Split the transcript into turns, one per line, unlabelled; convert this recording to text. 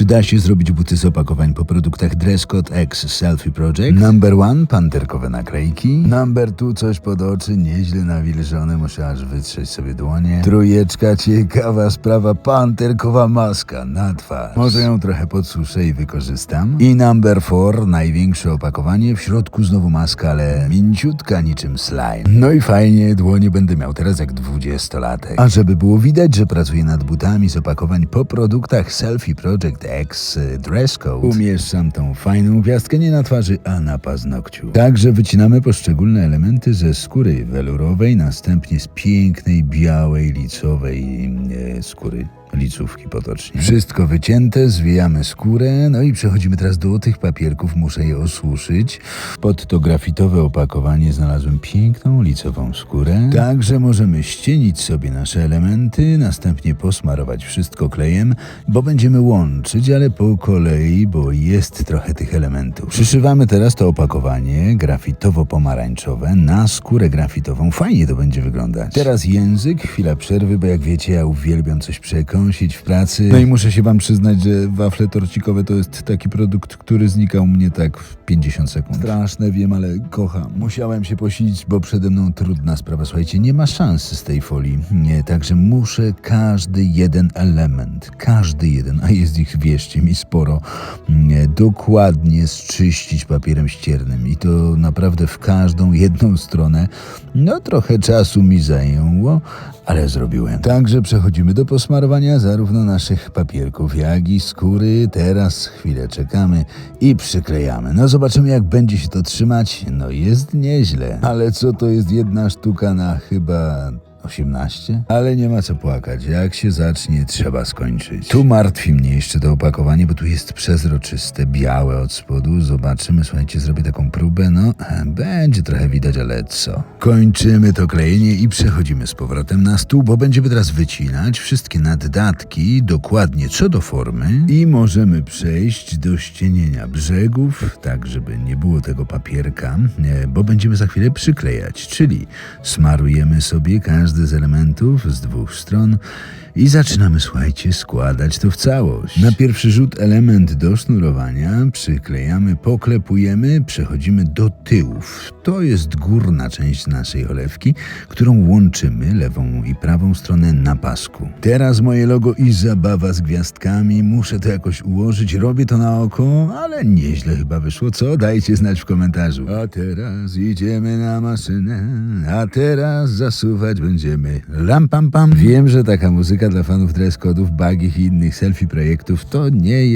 Czy da się zrobić buty z opakowań po produktach Dress Code X Selfie Project? Number one, panterkowe naklejki. Number two, coś pod oczy, nieźle nawilżone, muszę aż wytrzeć sobie dłonie. Trójeczka, ciekawa sprawa, panterkowa maska na twarz. Może ją trochę podsuszę i wykorzystam. I number four, największe opakowanie, w środku znowu maska, ale mięciutka niczym slime. No i fajnie, dłonie będę miał teraz jak dwudziestolatek. A żeby było widać, że pracuję nad butami z opakowań po produktach Selfie Project X y, Dress Code, umieszczam tą fajną gwiazdkę nie na twarzy, a na paznokciu. Także wycinamy poszczególne elementy ze skóry welurowej, następnie z pięknej, białej, licowej e, skóry licówki potocznie. Wszystko wycięte, zwijamy skórę, no i przechodzimy teraz do tych papierków, muszę je osuszyć. Pod to grafitowe opakowanie znalazłem piękną licową skórę. Także możemy ścienić sobie nasze elementy, następnie posmarować wszystko klejem, bo będziemy łączyć, ale po kolei, bo jest trochę tych elementów. Przyszywamy teraz to opakowanie grafitowo-pomarańczowe na skórę grafitową. Fajnie to będzie wyglądać. Teraz język, chwila przerwy, bo jak wiecie, ja uwielbiam coś przekąsić w pracy. No i muszę się wam przyznać, że wafle torcikowe to jest taki produkt, który znikał mnie tak w 50 sekund. Straszne, wiem, ale kocham. Musiałem się posilić, bo przede mną trudna sprawa. Słuchajcie, nie ma szans z tej folii. Nie, także muszę każdy jeden element, każdy jeden, a jest ich, wierzcie mi, sporo, nie, dokładnie zczyścić papierem ściernym. I to naprawdę w każdą jedną stronę. No trochę czasu mi zajęło, ale zrobiłem. Także przechodzimy do posmarowania zarówno naszych papierków, jak i skóry. Teraz chwilę czekamy i przyklejamy. No zobaczymy, jak będzie się to trzymać. No jest nieźle. Ale co to jest jedna sztuka na chyba 18? Ale nie ma co płakać. Jak się zacznie, trzeba skończyć. Tu martwi mnie jeszcze to opakowanie, bo tu jest przezroczyste, białe od spodu. Zobaczymy, słuchajcie, zrobię taką próbę. No, będzie trochę widać, ale co? Kończymy to klejenie i przechodzimy z powrotem na stół, bo będziemy teraz wycinać wszystkie naddatki dokładnie co do formy i możemy przejść do ścienienia brzegów, tak żeby nie było tego papierka, e, bo będziemy za chwilę przyklejać, czyli smarujemy sobie każdy z elementów z dwóch stron i zaczynamy, słuchajcie, składać to w całość. Na pierwszy rzut element do sznurowania przyklejamy, poklepujemy, przechodzimy do tyłów. To jest górna część naszej cholewki, którą łączymy lewą i prawą stronę na pasku. Teraz moje logo i zabawa z gwiazdkami. Muszę to jakoś ułożyć. Robię to na oko, ale nieźle chyba wyszło. Co? Dajcie znać w komentarzu. A teraz idziemy na maszynę, a teraz zasuwać będziemy. Lam pam pam. Wiem, że taka muzyka dla fanów dress codów, bagich i innych selfie projektów to nie